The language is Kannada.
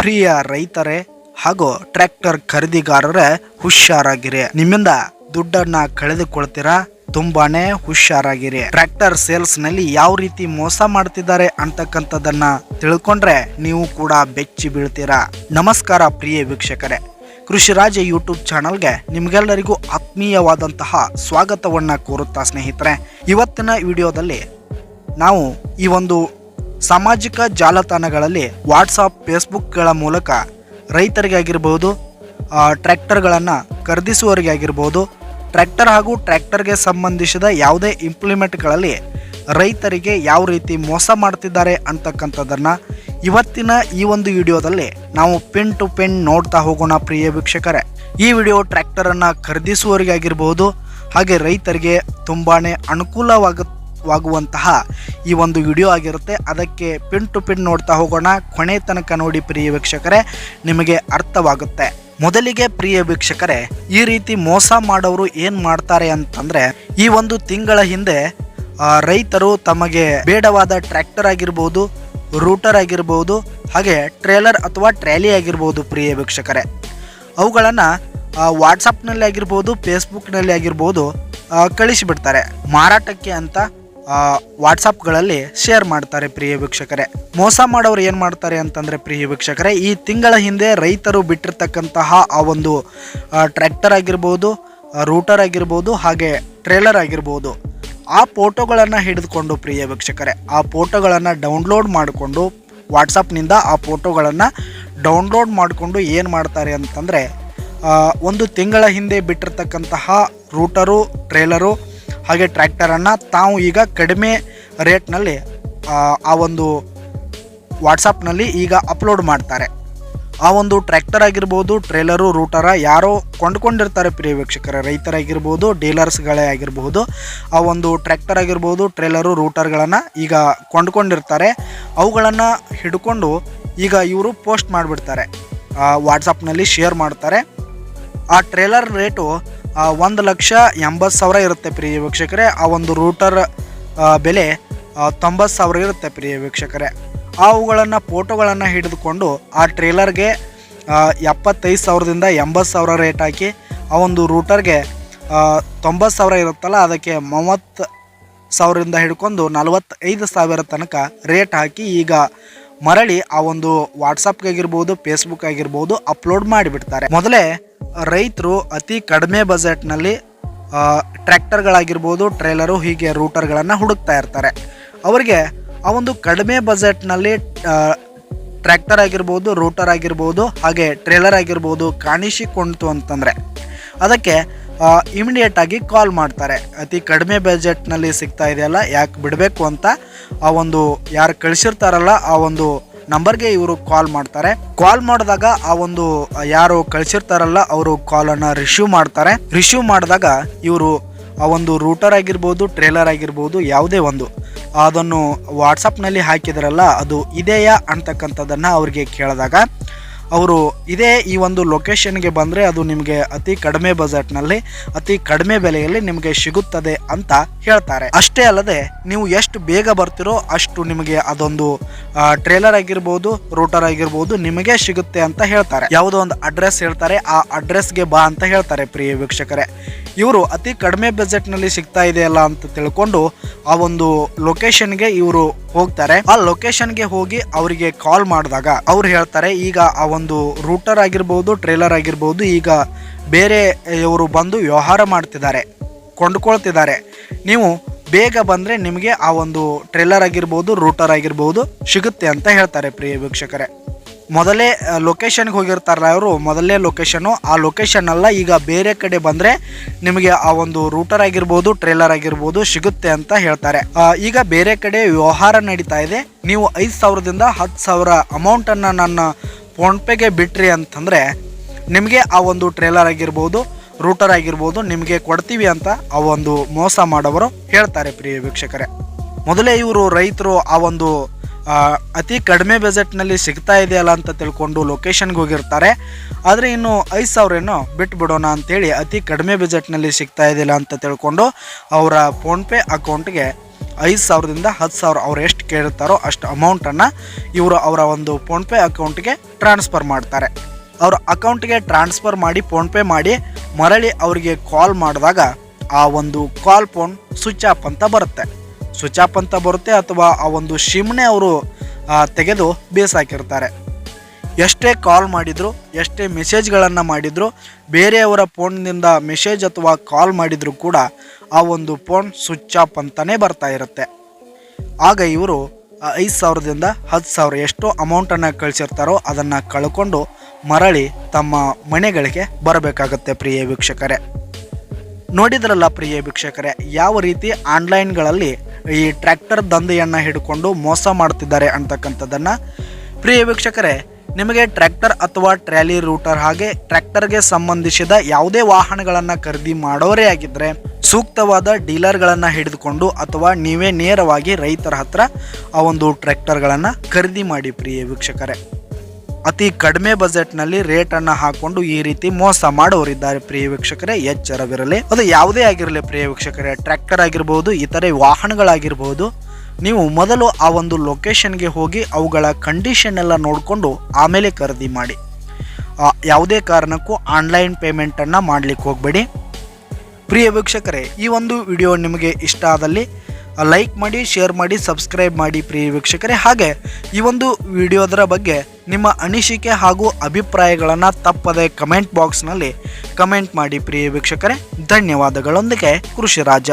ಪ್ರಿಯ ರೈತರೇ ಹಾಗೂ ಟ್ರ್ಯಾಕ್ಟರ್ ಖರೀದಿಗಾರರೇ ಹುಷಾರಾಗಿರಿ. ನಿಮ್ಮಿಂದ ದುಡ್ಡನ್ನ ಕಳೆದುಕೊಳ್ತೀರಾ? ತುಂಬಾನೇ ಹುಷಾರಾಗಿರಿ. ಟ್ರ್ಯಾಕ್ಟರ್ ಸೇಲ್ಸ್ನಲ್ಲಿ ಯಾವ ರೀತಿ ಮೋಸ ಮಾಡ್ತಿದ್ದಾರೆ ಅಂತಕ್ಕಂಥದ್ದನ್ನ ತಿಳ್ಕೊಂಡ್ರೆ ನೀವು ಕೂಡ ಬೆಚ್ಚಿ ಬೀಳ್ತೀರಾ. ನಮಸ್ಕಾರ ಪ್ರಿಯ ವೀಕ್ಷಕರೇ. ಕೃಷಿರಾಜ ಯೂಟ್ಯೂಬ್ ಚಾನಲ್ಗೆ ನಿಮ್ಗೆಲ್ಲರಿಗೂ ಆತ್ಮೀಯವಾದಂತಹ ಸ್ವಾಗತವನ್ನ ಕೋರುತ್ತಾ ಸ್ನೇಹಿತರೆ. ಇವತ್ತಿನ ವಿಡಿಯೋದಲ್ಲಿ ನಾವು ಈ ಒಂದು ಸಾಮಾಜಿಕ ಜಾಲತಾಣಗಳಲ್ಲಿ ವಾಟ್ಸಾಪ್, ಫೇಸ್ಬುಕ್ಗಳ ಮೂಲಕ ರೈತರಿಗೆ ಆಗಿರ್ಬೋದು ಟ್ರ್ಯಾಕ್ಟರ್ಗಳನ್ನು ಖರೀದಿಸುವವರಿಗೆ ಆಗಿರ್ಬೋದು ಟ್ರ್ಯಾಕ್ಟರ್ ಹಾಗೂ ಟ್ರ್ಯಾಕ್ಟರ್ಗೆ ಸಂಬಂಧಿಸಿದ ಯಾವುದೇ ಇಂಪ್ಲಿಮೆಂಟ್ಗಳಲ್ಲಿ ರೈತರಿಗೆ ಯಾವ ರೀತಿ ಮೋಸ ಮಾಡ್ತಿದ್ದಾರೆ ಅಂತಕ್ಕಂಥದ್ದನ್ನು ಇವತ್ತಿನ ಈ ಒಂದು ವಿಡಿಯೋದಲ್ಲಿ ನಾವು ಪಿನ್ ಟು ಪೆನ್ ನೋಡ್ತಾ ಹೋಗೋಣ ಪ್ರಿಯ ವೀಕ್ಷಕರೇ. ಈ ವಿಡಿಯೋ ಟ್ರ್ಯಾಕ್ಟರನ್ನು ಖರೀದಿಸುವವರಿಗೆ ಆಗಿರ್ಬೋದು ಹಾಗೆ ರೈತರಿಗೆ ತುಂಬಾ ಅನುಕೂಲವಾಗುತ್ತೆ ವಾಗುವಂತಹ ಈ ಒಂದು ವಿಡಿಯೋ ಆಗಿರುತ್ತೆ. ಅದಕ್ಕೆ ಪಿನ್ ಟು ಪಿನ್ ನೋಡ್ತಾ ಹೋಗೋಣ. ಕೊನೆ ತನಕ ನೋಡಿ ಪ್ರಿಯ ವೀಕ್ಷಕರೇ, ನಿಮಗೆ ಅರ್ಥವಾಗುತ್ತೆ. ಮೊದಲಿಗೆ ಪ್ರಿಯ ವೀಕ್ಷಕರೇ, ಈ ರೀತಿ ಮೋಸ ಮಾಡೋರು ಏನು ಮಾಡ್ತಾರೆ ಅಂತಂದ್ರೆ, ಈ ಒಂದು ತಿಂಗಳ ಹಿಂದೆ ರೈತರು ತಮಗೆ ಬೇಡವಾದ ಟ್ರ್ಯಾಕ್ಟರ್ ಆಗಿರ್ಬೋದು ರೂಟರ್ ಆಗಿರ್ಬೋದು, ಹಾಗೆ ಟ್ರೇಲರ್ ಅಥವಾ ಟ್ರ್ಯಾಲಿ ಆಗಿರ್ಬೋದು ಪ್ರಿಯ ವೀಕ್ಷಕರೇ. ಅವುಗಳನ್ನು ವಾಟ್ಸಪ್ನಲ್ಲಿ ಆಗಿರ್ಬೋದು ಫೇಸ್ಬುಕ್ನಲ್ಲಿ ಆಗಿರ್ಬೋದು ಕಳಿಸಿಬಿಡ್ತಾರೆ. ಮಾರಾಟಕ್ಕೆ ಅಂತ ವಾಟ್ಸಪ್ಗಳಲ್ಲಿ ಶೇರ್ ಮಾಡ್ತಾರೆ ಪ್ರಿಯ ವೀಕ್ಷಕರೇ. ಮೋಸ ಮಾಡೋರು ಏನು ಮಾಡ್ತಾರೆ ಅಂತಂದರೆ ಪ್ರಿಯ ವೀಕ್ಷಕರೇ, ಈ ತಿಂಗಳ ಹಿಂದೆ ರೈತರು ಬಿಟ್ಟಿರ್ತಕ್ಕಂತಹ ಆ ಒಂದು ಟ್ರ್ಯಾಕ್ಟರ್ ಆಗಿರ್ಬೋದು ರೂಟರ್ ಆಗಿರ್ಬೋದು, ಹಾಗೆ ಟ್ರೇಲರ್ ಆಗಿರ್ಬೋದು, ಆ ಫೋಟೋಗಳನ್ನು ಹಿಡಿದುಕೊಂಡು ಪ್ರಿಯ ವೀಕ್ಷಕರೇ, ಆ ಫೋಟೋಗಳನ್ನು ಡೌನ್ಲೋಡ್ ಮಾಡಿಕೊಂಡು ವಾಟ್ಸಪ್ನಿಂದ ಆ ಫೋಟೋಗಳನ್ನು ಡೌನ್ಲೋಡ್ ಮಾಡಿಕೊಂಡು ಏನು ಮಾಡ್ತಾರೆ ಅಂತಂದರೆ ಒಂದು ತಿಂಗಳ ಹಿಂದೆ ಬಿಟ್ಟಿರ್ತಕ್ಕಂತಹ ರೂಟರು ಟ್ರೇಲರು ಹಾಗೆ ಟ್ರ್ಯಾಕ್ಟರನ್ನು ತಾವು ಈಗ ಕಡಿಮೆ ರೇಟ್ನಲ್ಲಿ ಆ, ಒಂದು ವಾಟ್ಸಪ್ನಲ್ಲಿ ಈಗ ಅಪ್ಲೋಡ್ ಮಾಡ್ತಾರೆ. ಆ ಒಂದು ಟ್ರ್ಯಾಕ್ಟರ್ ಆಗಿರ್ಬೋದು ಟ್ರೇಲರು ರೂಟರ ಯಾರೋ ಕೊಂಡ್ಕೊಂಡಿರ್ತಾರೆ ಪ್ರಿಯ ವೀಕ್ಷಕರ. ರೈತರಾಗಿರ್ಬೋದು ಡೀಲರ್ಸ್ಗಳೇ ಆಗಿರ್ಬೋದು ಆ ಒಂದು ಟ್ರ್ಯಾಕ್ಟರ್ ಆಗಿರ್ಬೋದು ಟ್ರೇಲರು ರೂಟರ್ಗಳನ್ನು ಈಗ ಕೊಂಡ್ಕೊಂಡಿರ್ತಾರೆ. ಅವುಗಳನ್ನು ಹಿಡ್ಕೊಂಡು ಈಗ ಇವರು ಪೋಸ್ಟ್ ಮಾಡಿಬಿಡ್ತಾರೆ. ವಾಟ್ಸಪ್ನಲ್ಲಿ ಶೇರ್ ಮಾಡ್ತಾರೆ. ಆ ಟ್ರೇಲರ್ ರೇಟು ಒಂದು ಲಕ್ಷ ಎಂಬತ್ತು ಸಾವಿರ ಇರುತ್ತೆ ಪ್ರಿಯ ವೀಕ್ಷಕರೇ. ಆ ಒಂದು ರೂಟರ್ ಬೆಲೆ ತೊಂಬತ್ತು ಸಾವಿರ ಇರುತ್ತೆ ಪ್ರಿಯ ವೀಕ್ಷಕರೇ. ಅವುಗಳನ್ನು ಫೋಟೋಗಳನ್ನು ಹಿಡಿದುಕೊಂಡು ಆ ಟ್ರೇಲರ್ಗೆ ಎಪ್ಪತ್ತೈದು ಸಾವಿರದಿಂದ ಎಂಬತ್ತು ಸಾವಿರ ರೇಟ್ ಹಾಕಿ ಆ ಒಂದು ರೂಟರ್ಗೆ ತೊಂಬತ್ತು ಸಾವಿರ ಇರುತ್ತಲ್ಲ, ಅದಕ್ಕೆ ಮೂವತ್ತು ಸಾವಿರದಿಂದ ಹಿಡ್ಕೊಂಡು ನಲವತ್ತೈದು ಸಾವಿರ ತನಕ ರೇಟ್ ಹಾಕಿ ಈಗ ಮರಳಿ ಆ ಒಂದು ವಾಟ್ಸಪ್ಗೆ ಆಗಿರ್ಬೋದು ಫೇಸ್ಬುಕ್ ಆಗಿರ್ಬೋದು ಅಪ್ಲೋಡ್ ಮಾಡಿಬಿಡ್ತಾರೆ. ಮೊದಲೇ ರೈತರು ಅತಿ ಕಡಿಮೆ ಬಜೆಟ್ನಲ್ಲಿ ಟ್ರ್ಯಾಕ್ಟರ್ಗಳಾಗಿರ್ಬೋದು, ಟ್ರೇಲರು, ಹೀಗೆ ರೂಟರ್ಗಳನ್ನು ಹುಡುಕ್ತಾ ಇರ್ತಾರೆ. ಅವರಿಗೆ ಆ ಒಂದು ಕಡಿಮೆ ಬಜೆಟ್ನಲ್ಲಿ ಟ್ರ್ಯಾಕ್ಟರ್ ಆಗಿರ್ಬೋದು, ರೂಟರ್ ಆಗಿರ್ಬೋದು, ಹಾಗೆ ಟ್ರೇಲರ್ ಆಗಿರ್ಬೋದು ಕಾಣಿಸಿಕೊಂಡಿತು ಅಂತಂದರೆ, ಅದಕ್ಕೆ ಇಮಿಡಿಯೇಟಾಗಿ ಕಾಲ್ ಮಾಡ್ತಾರೆ. ಅತಿ ಕಡಿಮೆ ಬಜೆಟ್ನಲ್ಲಿ ಸಿಗ್ತಾ ಇದೆಯಲ್ಲ, ಯಾಕೆ ಬಿಡಬೇಕು ಅಂತ ಆ ಒಂದು ಯಾರು ಕಳಿಸಿರ್ತಾರಲ್ಲ ಆ ಒಂದು ನಂಬರ್ಗೆ ಇವರು ಕಾಲ್ ಮಾಡ್ತಾರೆ. ಕಾಲ್ ಮಾಡಿದಾಗ ಆ ಒಂದು ಯಾರು ಕಳಿಸಿರ್ತಾರಲ್ಲ, ಅವರು ಕಾಲನ್ನು ರಿಸೀವ್ ಮಾಡ್ತಾರೆ. ರಿಸೀವ್ ಮಾಡಿದಾಗ ಇವರು ಆ ಒಂದು ರೂಟರ್ ಆಗಿರ್ಬೋದು ಟ್ರೇಲರ್ ಆಗಿರ್ಬೋದು, ಯಾವುದೇ ಒಂದು, ಅದನ್ನು ವಾಟ್ಸಪ್ನಲ್ಲಿ ಹಾಕಿದ್ರಲ್ಲ, ಅದು ಇದೆಯಾ ಅಂತಕ್ಕಂಥದ್ದನ್ನು ಅವ್ರಿಗೆ ಕೇಳಿದಾಗ ಅವರು ಇದೇ ಈ ಒಂದು ಲೊಕೇಶನ್ಗೆ ಬಂದರೆ ಅದು ನಿಮಗೆ ಅತಿ ಕಡಿಮೆ ಬಜೆಟ್ನಲ್ಲಿ ಅತಿ ಕಡಿಮೆ ಬೆಲೆಯಲ್ಲಿ ನಿಮಗೆ ಸಿಗುತ್ತದೆ ಅಂತ ಹೇಳ್ತಾರೆ. ಅಷ್ಟೇ ಅಲ್ಲದೆ, ನೀವು ಎಷ್ಟು ಬೇಗ ಬರ್ತಿರೋ ಅಷ್ಟು ನಿಮಗೆ ಅದೊಂದು ಟ್ರೇಲರ್ ಆಗಿರ್ಬೋದು ರೂಟರ್ ಆಗಿರ್ಬೋದು ನಿಮಗೆ ಸಿಗುತ್ತೆ ಅಂತ ಹೇಳ್ತಾರೆ. ಯಾವುದೋ ಒಂದು ಅಡ್ರೆಸ್ ಹೇಳ್ತಾರೆ, ಆ ಅಡ್ರೆಸ್ಗೆ ಬಾ ಅಂತ ಹೇಳ್ತಾರೆ, ಪ್ರಿಯ ವೀಕ್ಷಕರೇ. ಇವರು ಅತಿ ಕಡಿಮೆ ಬಜೆಟ್ನಲ್ಲಿ ಸಿಗ್ತಾ ಇದೆಯಲ್ಲ ಅಂತ ತಿಳ್ಕೊಂಡು ಆ ಒಂದು ಲೊಕೇಶನ್ಗೆ ಇವರು ಹೋಗ್ತಾರೆ. ಆ ಲೊಕೇಶನ್ಗೆ ಹೋಗಿ ಅವರಿಗೆ ಕಾಲ್ ಮಾಡಿದಾಗ ಅವ್ರು ಹೇಳ್ತಾರೆ, ಈಗ ಆ ಒಂದು ರೂಟರ್ ಆಗಿರ್ಬೋದು ಟ್ರೇಲರ್ ಆಗಿರ್ಬೋದು, ಈಗ ಬೇರೆ ಇವರು ಬಂದು ವ್ಯವಹಾರ ಮಾಡ್ತಿದ್ದಾರೆ, ಕೊಂಡ್ಕೊಳ್ತಿದ್ದಾರೆ. ನೀವು ಬೇಗ ಬಂದರೆ ನಿಮಗೆ ಆ ಒಂದು ಟ್ರೇಲರ್ ಆಗಿರ್ಬೋದು ರೂಟರ್ ಆಗಿರ್ಬೋದು ಸಿಗುತ್ತೆ ಅಂತ ಹೇಳ್ತಾರೆ ಪ್ರಿಯ ವೀಕ್ಷಕರೇ. ಮೊದಲೇ ಲೊಕೇಶನ್ಗೆ ಹೋಗಿರ್ತಾರಲ್ಲ ಅವರು ಮೊದಲನೇ ಲೊಕೇಶನು ಆ ಲೊಕೇಶನ್ ಅಲ್ಲ ಈಗ ಬೇರೆ ಕಡೆ ಬಂದರೆ ನಿಮಗೆ ಆ ಒಂದು ರೂಟರ್ ಆಗಿರ್ಬೋದು ಟ್ರೇಲರ್ ಆಗಿರ್ಬೋದು ಸಿಗುತ್ತೆ ಅಂತ ಹೇಳ್ತಾರೆ. ಈಗ ಬೇರೆ ಕಡೆ ವ್ಯವಹಾರ ನಡೀತಾ ಇದೆ. ನೀವು ಐದು ಸಾವಿರದಿಂದ ಹತ್ತು ಸಾವಿರ ಅಮೌಂಟನ್ನು ನನ್ನ ಫೋನ್ಪೇಗೆ ಬಿಟ್ರಿ ಅಂತಂದರೆ ನಿಮಗೆ ಆ ಒಂದು ಟ್ರೇಲರ್ ಆಗಿರ್ಬೋದು ರೂಟರ್ ಆಗಿರ್ಬೋದು ನಿಮಗೆ ಕೊಡ್ತೀವಿ ಅಂತ ಆ ಒಂದು ಮೋಸ ಮಾಡೋವರು ಹೇಳ್ತಾರೆ ಪ್ರಿಯ ವೀಕ್ಷಕರೇ. ಮೊದಲೇ ಇವರು ರೈತರು ಆ ಒಂದು ಅತಿ ಕಡಿಮೆ ಬಜೆಟ್ನಲ್ಲಿ ಸಿಗ್ತಾ ಇದೆಯಲ್ಲ ಅಂತ ತಿಳ್ಕೊಂಡು ಲೊಕೇಶನ್ಗೆ ಹೋಗಿರ್ತಾರೆ. ಆದರೆ ಇನ್ನು ಐದು ಸಾವಿರ ಏನೋ ಬಿಟ್ಟು ಬಿಡೋಣ ಅಂತೇಳಿ ಅತಿ ಕಡಿಮೆ ಬಜೆಟ್ನಲ್ಲಿ ಸಿಗ್ತಾ ಇದೆಯಲ್ಲ ಅಂತ ತಿಳ್ಕೊಂಡು ಅವರ ಫೋನ್ಪೇ ಅಕೌಂಟ್ಗೆ ಐದು ಸಾವಿರದಿಂದ ಹತ್ತು ಸಾವಿರ ಅವ್ರು ಎಷ್ಟು ಕೇಳ್ತಾರೋ ಅಷ್ಟು ಅಮೌಂಟನ್ನು ಇವರು ಅವರ ಒಂದು ಫೋನ್ಪೇ ಅಕೌಂಟ್ಗೆ ಟ್ರಾನ್ಸ್ಫರ್ ಮಾಡ್ತಾರೆ. ಅವ್ರ ಅಕೌಂಟ್ಗೆ ಟ್ರಾನ್ಸ್ಫರ್ ಮಾಡಿ ಫೋನ್ಪೇ ಮಾಡಿ ಮರಳಿ ಅವರಿಗೆ ಕಾಲ್ ಮಾಡಿದಾಗ ಆ ಒಂದು ಕಾಲ್ ಫೋನ್ ಸ್ವಿಚ್ ಆಫ್ ಅಂತ ಬರುತ್ತೆ. ಸ್ವಿಚ್ ಆಫ್ ಅಂತ ಬರುತ್ತೆ ಅಥವಾ ಆ ಒಂದು ಶಿಮ್ನೆ ಅವರು ತೆಗೆದು ಬೇಸಾಕಿರ್ತಾರೆ. ಎಷ್ಟೇ ಕಾಲ್ ಮಾಡಿದ್ರು, ಎಷ್ಟೇ ಮೆಸೇಜ್ಗಳನ್ನು ಮಾಡಿದ್ರು, ಬೇರೆಯವರ ಫೋನ್ನಿಂದ ಮೆಸೇಜ್ ಅಥವಾ ಕಾಲ್ ಮಾಡಿದರೂ ಕೂಡ ಆ ಒಂದು ಫೋನ್ ಸ್ವಿಚ್ ಆಫ್ ಅಂತಲೇ ಬರ್ತಾ ಇರುತ್ತೆ. ಆಗ ಇವರು ಐದು ಸಾವಿರದಿಂದ ಹತ್ತು ಸಾವಿರ ಎಷ್ಟು ಅಮೌಂಟನ್ನು ಕಳಿಸಿರ್ತಾರೋ ಅದನ್ನು ಕಳ್ಕೊಂಡು ಮರಳಿ ತಮ್ಮ ಮನೆಗಳಿಗೆ ಬರಬೇಕಾಗುತ್ತೆ ಪ್ರಿಯ ವೀಕ್ಷಕರೇ. ನೋಡಿದ್ರಲ್ಲ ಪ್ರಿಯ ವೀಕ್ಷಕರೇ, ಯಾವ ರೀತಿ ಆನ್ಲೈನ್ಗಳಲ್ಲಿ ಈ ಟ್ರ್ಯಾಕ್ಟರ್ ದಂಧೆಯನ್ನು ಹಿಡ್ಕೊಂಡು ಮೋಸ ಮಾಡ್ತಿದ್ದಾರೆ ಅಂತಕ್ಕಂಥದ್ದನ್ನು. ಪ್ರಿಯ ವೀಕ್ಷಕರೇ, ನಿಮಗೆ ಟ್ರ್ಯಾಕ್ಟರ್ ಅಥವಾ ಟ್ರ್ಯಾಲಿ ರೂಟರ್ ಹಾಗೆ ಟ್ರ್ಯಾಕ್ಟರ್ಗೆ ಸಂಬಂಧಿಸಿದ ಯಾವುದೇ ವಾಹನಗಳನ್ನು ಖರೀದಿ ಮಾಡೋರೇ ಆಗಿದ್ದರೆ ಸೂಕ್ತವಾದ ಡೀಲರ್ಗಳನ್ನು ಹಿಡಿದುಕೊಂಡು ಅಥವಾ ನೀವೇ ನೇರವಾಗಿ ರೈತರ ಹತ್ರ ಆ ಒಂದು ಟ್ರ್ಯಾಕ್ಟರ್ಗಳನ್ನು ಖರೀದಿ ಮಾಡಿ ಪ್ರಿಯ ವೀಕ್ಷಕರೇ. ಅತಿ ಕಡಿಮೆ ಬಜೆಟ್ನಲ್ಲಿ ರೇಟ್ ಅನ್ನ ಹಾಕೊಂಡು ಈ ರೀತಿ ಮೋಸ ಮಾಡೋರಿದ್ದಾರೆ ಪ್ರಿಯ ವೀಕ್ಷಕರೇ. ಎಚ್ಚರವಿರಲಿ. ಅದು ಯಾವುದೇ ಆಗಿರಲಿ ಪ್ರಿಯ ವೀಕ್ಷಕರೇ. ಟ್ರ್ಯಾಕ್ಟರ್ ಆಗಿರ್ಬೋದು, ಇತರೆ ವಾಹನಗಳಾಗಿರ್ಬೋದು, ನೀವು ಮೊದಲು ಆ ಒಂದು ಲೊಕೇಶನ್ಗೆ ಹೋಗಿ ಅವುಗಳ ಕಂಡೀಷನ್ ಎಲ್ಲ ನೋಡಿಕೊಂಡು ಆಮೇಲೆ ಖರೀದಿ ಮಾಡಿ. ಯಾವುದೇ ಕಾರಣಕ್ಕೂ ಆನ್ಲೈನ್ ಪೇಮೆಂಟನ್ನು ಮಾಡಲಿಕ್ಕೆ ಹೋಗಬೇಡಿ. ಪ್ರಿಯ ವೀಕ್ಷಕರೇ, ಈ ಒಂದು ವಿಡಿಯೋ ನಿಮಗೆ ಇಷ್ಟ ಆದಲ್ಲಿ ಲೈಕ್ ಮಾಡಿ, ಶೇರ್ ಮಾಡಿ, ಸಬ್ಸ್ಕ್ರೈಬ್ ಮಾಡಿ ಪ್ರಿಯ ವೀಕ್ಷಕರೇ. ಹಾಗೆ ಈ ಒಂದು ವಿಡಿಯೋದರ ಬಗ್ಗೆ ನಿಮ್ಮ ಅನಿಸಿಕೆ ಹಾಗೂ ಅಭಿಪ್ರಾಯಗಳನ್ನು ತಪ್ಪದೆ ಕಮೆಂಟ್ ಬಾಕ್ಸ್ನಲ್ಲಿ ಕಮೆಂಟ್ ಮಾಡಿ ಪ್ರಿಯ ವೀಕ್ಷಕರೇ. ಧನ್ಯವಾದಗಳೊಂದಿಗೆ ಕೃಷಿ ರಾಜ